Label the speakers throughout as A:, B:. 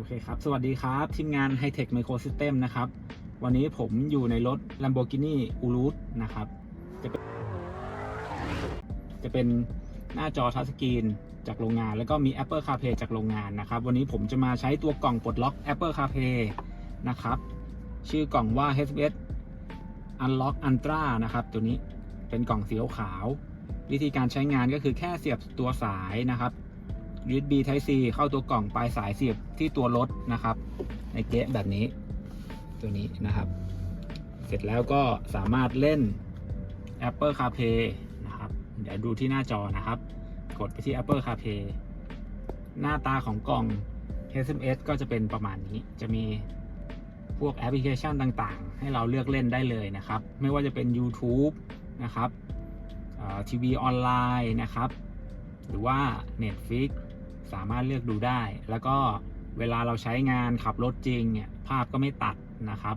A: โอเคครับ สวัสดีครับ ทีมงาน High Tech Microsystem นะครับ วันนี้ผมอยู่ในรถ Lamborghini Urus นะครับ จะเป็นจะเป็นหน้าจอทัชสกรีนจากโรงงาน แล้วก็มี Apple CarPlay จากโรงงานนะครับ วันนี้ผมจะมาใช้ตัวกล่องปลดล็อก Apple CarPlay นะครับ ชื่อกล่องว่า HBS Unlock Ultra นะครับ ตัวนี้เป็นกล่องสีขาว วิธีการใช้งานก็คือแค่เสียบตัวสายนะครับ USB Type C เข้าตัวกล่องปลายสายเสียบที่ตัวรถนะครับ ในเกะแบบนี้ ตัวนี้นะครับ เสร็จแล้วก็สามารถเล่น Apple CarPlay นะครับ เดี๋ยวดูที่หน้าจอนะครับ กดไปที่ Apple CarPlay หน้าตาของกล่อง SMS ก็จะเป็นประมาณนี้ จะมีพวกแอปพลิเคชันต่างๆ ให้เราเลือกเล่นได้เลยนะครับ ไม่ว่าจะเป็น YouTube นะครับทีวีออนไลน์นะครับ หรือว่า Netflix สามารถเลือกดูได้ แล้วก็เวลาเราใช้งานขับรถจริงเนี่ยภาพก็ไม่ตัดนะครับ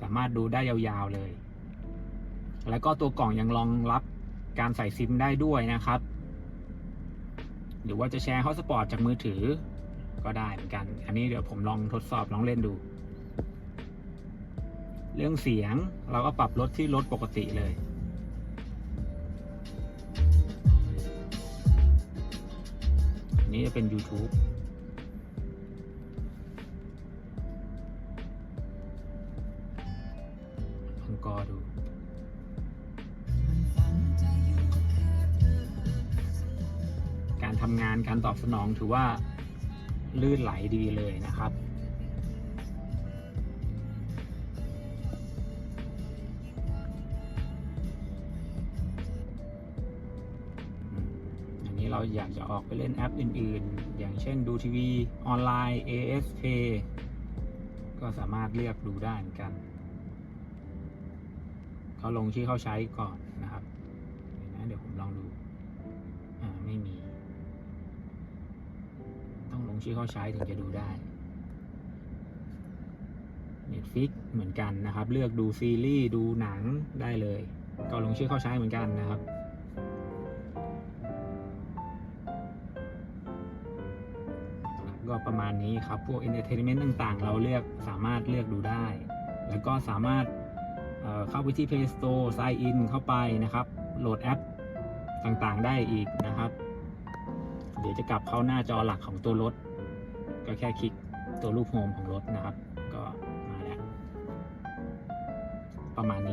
A: สามารถดูได้ยาวๆเลย แล้วก็ตัวกล่องยังรองรับการใส่ซิมได้ด้วยนะครับ หรือว่าจะแชร์ฮอตสปอร์ตจากมือถือก็ได้เหมือนกัน อันนี้เดี๋ยวผมลองทดสอบลองเล่นดู เรื่องเสียงเราก็ปรับลดที่ลดปกติเลย นี้จะเป็น YouTube ลองกอดูการทำงานการตอบสนองถือว่าลื่นไหลดีเลยนะครับ เราอยากจะออกไปเล่นแอปอื่นๆ อย่างเช่นดูทีวีออนไลน์ ASP ก็สามารถเลือกดูได้เหมือนกัน เขาลงชื่อเข้าใช้ก่อนนะครับเดี๋ยวนะเดี๋ยวผมลองดู อ่าไม่มี ต้องลงชื่อเข้าใช้ถึงจะดูได้ Netflix เหมือนกันนะครับ เลือกดูซีรีส์ดูหนังได้เลย ก็ลงชื่อเข้าใช้เหมือนกันนะครับ ก็ประมาณนี้ครับพวก Entertainment ต่างๆ เราเลือกสามารถเลือกดูได้ แล้วก็สามารถเเข้าไปที่ Play Store sign in เข้าไปนะครับ โหลดแอปต่างๆได้อีกนะครับ เดี๋ยวจะกลับเข้าหน้าจอหลักของตัวรถ ก็แค่คลิกตัวรูปโฮมของรถนะครับ ก็มาแล้ว ประมาณนี้